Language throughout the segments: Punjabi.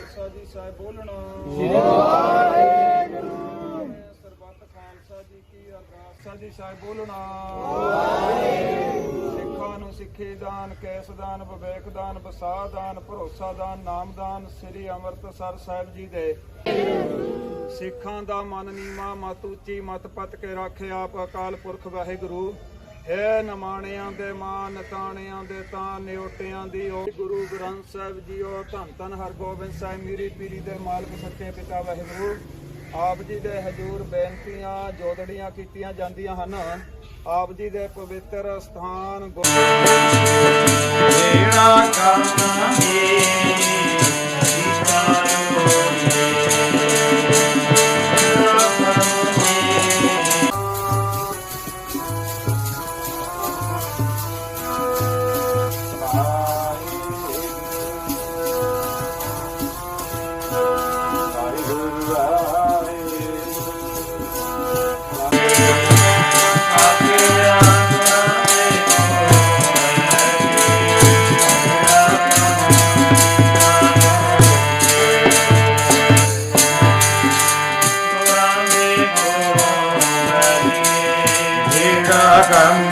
ਸਾਹਿਬ ਬੋਲਣਾ। ਵਾਹਿਗੁਰੂ ਸਰਬੱਤ ਖਾਲਸਾ ਜੀ ਕੀ ਅਰਦਾਸ ਸਾਜੀ ਸਾਹਿਬ ਬੋਲਣਾ। ਸਿੱਖਾਂ ਨੂੰ ਸਿੱਖੀ ਦਾਨ, ਕੇਸ ਦਾਨ, ਵਿਵੇਕ ਦਾਨ ਵਸਾ ਦਾਨ, ਭਰੋਸਾ ਦਾਨ, ਨਾਮ ਦਾਨ, ਸ੍ਰੀ ਅੰਮ੍ਰਿਤਸਰ ਸਾਹਿਬ ਜੀ ਦੇ। ਸਿੱਖਾਂ ਦਾ ਮਨ ਨੀਵਾ, ਮਤ ਉੱਚੀ, ਮਤ ਪਤ ਕੇ ਰੱਖੇ ਆਪ ਅਕਾਲ ਪੁਰਖ ਵਾਹਿਗੁਰੂ। ਹੈ ਨਮਾਣਿਆਂ ਦੇ ਮਾਨ ਨਤਾਣਿਆਂ ਦੇ ਤਾਂ ਨਿਉਟਿਆਂ ਦੀ ਓ ਗੁਰੂ ਗ੍ਰੰਥ ਸਾਹਿਬ ਜੀਓ, ਧੰਨ ਧੰਨ ਹਰਗੋਬਿੰਦ ਸਾਹਿਬ, ਮੀਰੀ ਪੀਰੀ ਦੇ ਮਾਲਕ, ਸੱਚੇ ਪਿਤਾ ਵਾਹਿਗੁਰੂ। ਆਪ ਜੀ ਦੇ ਹਜੂਰ ਬੇਨਤੀਆਂ, ਜੋਦੜੀਆਂ ਕੀਤੀਆਂ ਜਾਂਦੀਆਂ ਹਨ। ਆਪ ਜੀ ਦੇ ਪਵਿੱਤਰ ਸਥਾਨ ਗੁਰ ਜਿਹੜਾ ਹੈ ਜਿਹੜਾ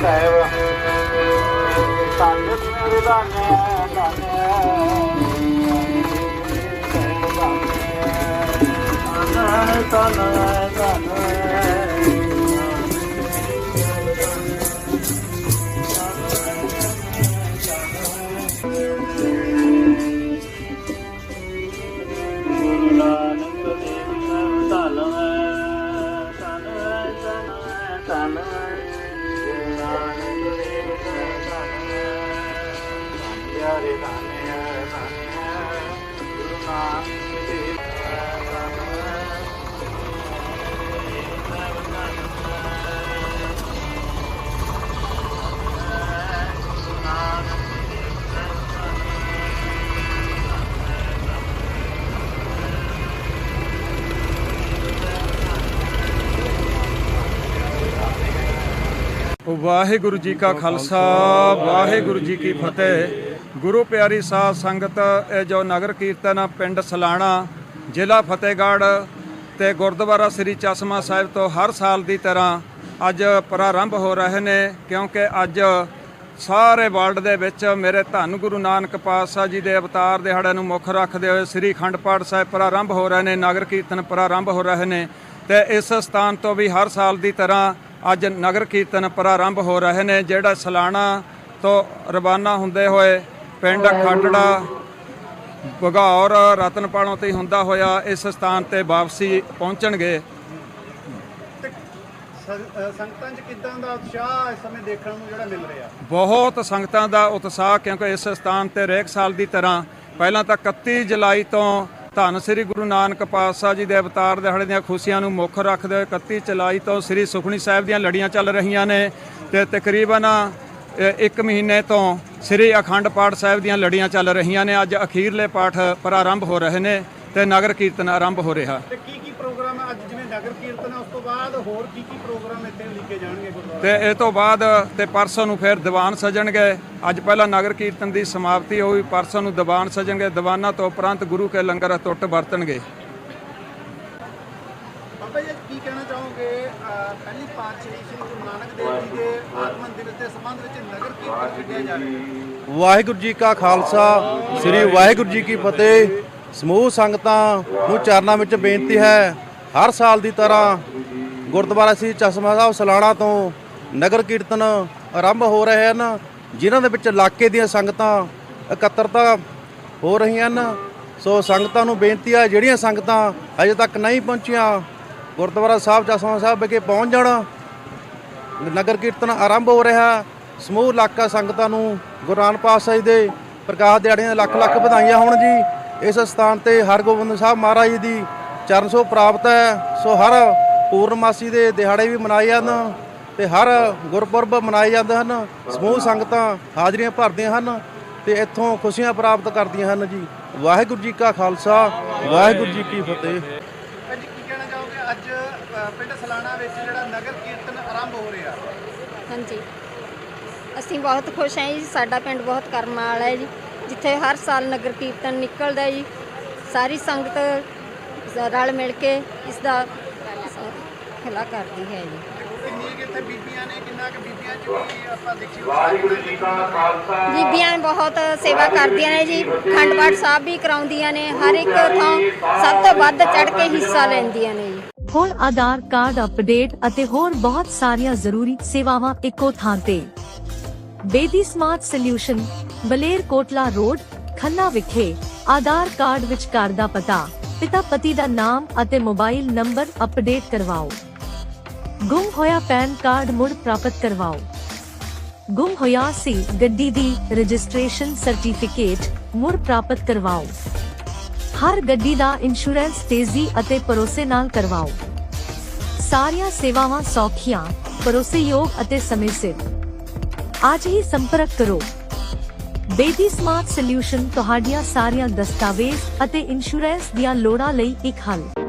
ਸਾਹਿਬ ਧਨ ਮੇਰੇ ਧਨ ਤਨ ਧਨ ਹੈ ਧਨ ਹੈ ਧਨ ਗੁਰੂ ਨਾਨਕ ਵਾਹਿਗੁਰੂ ਜੀ ਕਾ ਖਾਲਸਾ, ਵਾਹਿਗੁਰੂ ਜੀ ਕੀ ਫਤਿਹ। ਗੁਰੂ ਪਿਆਰੀ ਸਾਧ ਸੰਗਤ, ਇਹ ਜੋ ਨਗਰ ਕੀਰਤਨ ਪਿੰਡ ਸਲਾਣਾ, ਜ਼ਿਲ੍ਹਾ ਫਤਿਹਗੜ੍ਹ ਤੇ ਗੁਰਦੁਆਰਾ ਸ੍ਰੀ ਚਸ਼ਮਾ ਸਾਹਿਬ ਤੋਂ ਹਰ ਸਾਲ ਦੀ ਤਰ੍ਹਾਂ ਅੱਜ ਪ੍ਰਾਰੰਭ ਹੋ ਰਹੇ ਨੇ, ਕਿਉਂਕਿ ਅੱਜ ਸਾਰੇ ਵਰਲਡ ਦੇ ਵਿੱਚ ਮੇਰੇ ਧੰਨ ਗੁਰੂ ਨਾਨਕ ਪਾਤਸ਼ਾਹ ਜੀ ਦੇ ਅਵਤਾਰ ਦਿਹਾੜੇ ਨੂੰ ਮੁੱਖ ਰੱਖਦੇ ਹੋਏ ਸ੍ਰੀ ਅਖੰਡ ਪਾਠ ਸਾਹਿਬ ਪ੍ਰਾਰੰਭ ਹੋ ਰਹੇ ਨੇ, ਨਗਰ ਕੀਰਤਨ ਪ੍ਰਾਰੰਭ ਹੋ ਰਹੇ ਨੇ ਤੇ ਇਸ ਸਥਾਨ ਤੋਂ ਵੀ ਹਰ ਸਾਲ ਦੀ ਤਰ੍ਹਾਂ ਅੱਜ ਨਗਰ ਕੀਰਤਨ ਪ੍ਰਾਰੰਭ ਹੋ ਰਹੇ ਨੇ ਜਿਹੜਾ ਸਲਾਣਾ ਤੋਂ ਰਵਾਨਾ ਹੁੰਦੇ ਹੋਏ ਪਿੰਡ ਖਾਟੜਾ ਬਗੌਰ ਰਤਨਪਾਲੋਂ ਤੇ ਹੁੰਦਾ ਹੋਇਆ ਇਸ ਸਥਾਨ ਤੇ ਵਾਪਸੀ ਪਹੁੰਚਣਗੇ। ਸੰਗਤਾਂ 'ਚ ਕਿਦਾਂ ਦਾ ਉਤਸ਼ਾਹ ਇਸ ਸਮੇਂ ਦੇਖਣ ਨੂੰ ਜਿਹੜਾ ਮਿਲ ਰਿਹਾ? ਬਹੁਤ ਸੰਗਤਾਂ ਦਾ ਉਤਸ਼ਾਹ ਕਿਉਂਕਿ ਇਸ ਸਥਾਨ ਤੇ ਹਰੇਕ ਸਾਲ ਦੀ ਤਰ੍ਹਾਂ ਪਹਿਲਾਂ ਤਾਂ 31 ਜੁਲਾਈ ਤੋਂ ਧੰਨ ਸ੍ਰੀ ਗੁਰੂ ਨਾਨਕ ਪਾਤਸ਼ਾਹ ਜੀ ਦੇ ਅਵਤਾਰ ਦਿਹਾੜੇ ਦੀਆਂ ਖੁਸ਼ੀਆਂ ਨੂੰ ਮੁੱਖ ਰੱਖਦੇ ਹੋਏ 31 ਜੁਲਾਈ ਤੋਂ ਸ੍ਰੀ ਸੁਖਣੀ ਸਾਹਿਬ ਦੀਆਂ ਲੜੀਆਂ ਚੱਲ ਰਹੀਆਂ ਨੇ ਤੇ ਤਕਰੀਬਨ ਅ, ਇੱਕ ਮਹੀਨੇ ਤੋਂ ਸ੍ਰੀ ਅਖੰਡ ਪਾਠ ਸਾਹਿਬ ਦੀਆਂ ਲੜੀਆਂ ਚੱਲ ਰਹੀਆਂ ਨੇ। ਅੱਜ ਅਖੀਰਲੇ ਪਾਠ ਪ੍ਰਾਰੰਭ ਹੋ ਰਹੇ ਨੇ ਤੇ ਨਗਰ ਕੀਰਤਨ ਆਰੰਭ ਹੋ ਰਿਹਾ। ਤੇ ਕੀ ਕੀ ਪ੍ਰੋਗਰਾਮ ਹੈ ਅੱਜ ਜਿਵੇਂ ਨਗਰ ਕੀਰਤਨ ਹੈ ਉਸ ਤੋਂ ਬਾਅਦ ਹੋਰ ਕੀ ਕੀ ਪ੍ਰੋਗਰਾਮ ਇੱਥੇ ਲਿਖੇ ਜਾਣਗੇ ਗੁਰਦੁਆਰਾ ਤੇ ਇਹ ਤੋਂ ਬਾਅਦ ਤੇ ਪਰਸੋਂ ਨੂੰ ਫਿਰ ਦੀਵਾਨ ਸਜਣਗੇ। ਅੱਜ ਪਹਿਲਾਂ ਨਗਰ ਕੀਰਤਨ ਦੀ ਸਮਾਪਤੀ ਹੋਈ ਪਰਸੋਂ ਨੂੰ ਦੀਵਾਨ ਸਜਣਗੇ। ਦੀਵਾਨਾਂ ਤੋਂ ਉਪਰੰਤ ਗੁਰੂ ਕੇ ਲੰਗਰ ਟੁੱਟ ਵਰਤਣਗੇ। ਬਾਬਾ ਜੀ ਕੀ ਕਹਿਣਾ ਚਾਹੋਗੇ? ਪਹਿਲੀ ਪਾਤਸ਼ਾਹੀ ਸ੍ਰੀ ਗੁਰੂ ਨਾਨਕ ਦੇਵ ਜੀ ਦੇ ਆਗਮਨ ਦਿਵਸ ਦੇ ਸੰਬੰਧ ਵਿੱਚ ਨਗਰ ਕੀਰਤਨ ਕੱਢਿਆ ਜਾ ਰਿਹਾ ਹੈ। ਵਾਹਿਗੁਰੂ ਜੀ ਕਾ ਖਾਲਸਾ ਸ੍ਰੀ ਵਾਹਿਗੁਰੂ ਜੀ ਕੀ ਫਤਿਹ। ਸਮੂਹ ਸੰਗਤਾਂ ਨੂੰ ਚਰਨਾਂ ਵਿੱਚ ਬੇਨਤੀ ਹੈ ਹਰ ਸਾਲ ਦੀ ਤਰ੍ਹਾਂ ਗੁਰਦੁਆਰਾ ਸ੍ਰੀ ਚਸ਼ਮਾ ਸਾਹਿਬ ਸਲਾਣਾ ਤੋਂ ਨਗਰ ਕੀਰਤਨ ਆਰੰਭ ਹੋ ਰਹੇ ਹਨ, ਜਿਨ੍ਹਾਂ ਦੇ ਵਿੱਚ ਇਲਾਕੇ ਦੀਆਂ ਸੰਗਤਾਂ ਇਕੱਤਰਤਾ ਹੋ ਰਹੀਆਂ ਹਨ। ਸੋ ਸੰਗਤਾਂ ਨੂੰ ਬੇਨਤੀ ਹੈ ਜਿਹੜੀਆਂ ਸੰਗਤਾਂ ਅਜੇ ਤੱਕ ਨਹੀਂ ਪਹੁੰਚੀਆਂ, ਗੁਰਦੁਆਰਾ ਸਾਹਿਬ ਚਸ਼ਮਾ ਸਾਹਿਬ ਵਿਖੇ ਪਹੁੰਚ ਜਾਣ। ਨਗਰ ਕੀਰਤਨ ਆਰੰਭ ਹੋ ਰਿਹਾ, ਸਮੂਹ ਇਲਾਕਾ ਸੰਗਤਾਂ ਨੂੰ ਗੁਰੂ ਨਾਨਕ ਪਾਤਸ਼ਾਹ ਜੀ ਦੇ ਪ੍ਰਕਾਸ਼ ਦਿਹਾੜੀਆਂ ਦੀਆਂ ਲੱਖ ਲੱਖ ਵਧਾਈਆਂ ਹੋਣ ਜੀ। ਇਸ ਸਥਾਨ ਤੇ ਹਰਗੋਬਿੰਦ ਸਾਹਿਬ ਮਹਾਰਾਜ ਜੀ ਦੀ ਚਰਨ ਛੋਹ ਪ੍ਰਾਪਤ ਹੈ। ਸੋ ਹਰ ਪੂਰਨਮਾਸੀ ਦੇ ਦਿਹਾੜੇ ਵੀ ਮਨਾਏ ਜਾਂਦੇ ਹਨ ਤੇ ਹਰ ਗੁਰਪੁਰਬ ਮਨਾਏ ਜਾਂਦੇ ਹਨ। ਸਮੂਹ ਸੰਗਤਾਂ ਹਾਜ਼ਰੀਆਂ ਭਰਦੀਆਂ ਹਨ ਤੇ ਇੱਥੋਂ ਖੁਸ਼ੀਆਂ ਪ੍ਰਾਪਤ ਕਰਦੀਆਂ ਹਨ ਜੀ। ਵਾਹਿਗੁਰੂ ਜੀ ਕਾ ਖਾਲਸਾ ਵਾਹਿਗੁਰੂ ਜੀ ਕੀ ਫਤਿਹ। ਭਾਜੀ ਕੀ ਕਹਿਣਾ ਚਾਹੋਗੇ? ਅੱਜ ਅ, ਪਿੰਡ ਸਲਾਣਾ ਵਿੱਚ ਜਿਹੜਾ ਨਗਰ ਕੀਰਤਨ ਆਰੰਭ ਹੋ ਰਿਹਾ। ਹਾਂਜੀ। ਅਸੀਂ ਬਹੁਤ ਖੁਸ਼ ਹਾਂ ਜੀ। ਸਾਡਾ ਪਿੰਡ ਬਹੁਤ ਕਰਮ ਵਾਲਾ ਹੈ ਜੀ। ਜਿੱਥੇ ਹਰ ਸਾਲ ਨਗਰ ਕੀਰਤਨ ਨਿਕਲਦਾ ਹੈ ਜੀ। ਸਾਰੀ ਸੰਗਤ ਰਲ ਮਿਲ ਕੇ ਇਸ ਦਾ ਖਿਲਾ ਕਰਦੀ ਹੈ ਜੀ। ਕਿੰਨੀ ਕੁ ਇੱਥੇ ਬੀਬੀਆਂ ਨੇ ਕਿੰਨਾ ਕੁ ਬੀਬੀਆਂ 'ਚ ਵੀ ਆਪਾਂ ਦੇਖੀ ਵਾਹਿਗੁਰੂ ਜੀ ਕਾ ਖਾਲਸਾ। ਬੀਬੀਆਂ ਬਹੁਤ ਸੇਵਾ ਕਰਦੀਆਂ ਨੇ ਜੀ ਖੰਡ ਪਾਠ ਸਾਹਿਬ ਵੀ ਕਰਾਉਂਦੀਆਂ ਨੇ ਹਰ ਇੱਕ ਥਾਂ ਸਭ ਤੋਂ ਵੱਧ ਚੜ ਕੇ ਹਿੱਸਾ ਲੈਂਦੀਆਂ ਨੇ ਜੀ। ਹੁਣ ਆਧਾਰ ਕਾਰਡ ਅਪਡੇਟ ਅਤੇ ਹੋਰ ਬਹੁਤ ਸਾਰੀਆਂ ਜ਼ਰੂਰੀ ਸੇਵਾਵਾਂ ਇੱਕੋ ਥਾਂ ਤੇ। Bedi smart solution Baler Kotla road Khanna ਵਿਖੇ ਆਧਾਰ ਕਾਰਡ ਵਿੱਚ ਘਰ ਦਾ ਪਤਾ। ਪਿਤਾ ਪਤੀ ਦਾ ਨਾਮ ਅਤੇ ਮੋਬਾਈਲ ਨੰਬਰ ਅਪਡੇਟ ਕਰਵਾਓ। ਗੁੰਮ ਹੋਇਆ ਪੈਨ ਕਾਰਡ ਮੁੜ ਪ੍ਰਾਪਤ ਕਰਵਾਓ। ਗੁੰਮ ਹੋਇਆ ਸੀ, ਗੱਡੀ ਦੀ ਰਜਿਸਟ੍ਰੇਸ਼ਨ ਸਰਟੀਫਿਕੇਟ ਮੁੜ ਪ੍ਰਾਪਤ ਕਰਵਾਓ। ਹਰ ਗੱਡੀ ਦਾ ਇੰਸ਼ੋਰੈਂਸ ਤੇਜ਼ੀ ਅਤੇ ਭਰੋਸੇ ਨਾਲ ਕਰਵਾਓ। ਸਾਰੀਆਂ ਸੇਵਾਵਾਂ ਸੌਖੀਆਂ, ਭਰੋਸੇਯੋਗ ਅਤੇ ਸਮੇਂ ਸਿਰ। ਅੱਜ ਹੀ ਸੰਪਰਕ ਕਰੋ। ਬੇਬੀ ਸਮਾਰਟ ਸੋਲਿਊਸ਼ਨ ਤੁਹਾਡੀਆਂ ਸਾਰੀਆਂ ਦਸਤਾਵੇਜ਼ ਅਤੇ ਇੰਸ਼ੋਰੈਂਸ ਦੀਆਂ ਲੋੜਾਂ ਲਈ ਇੱਕ ਹੱਲ।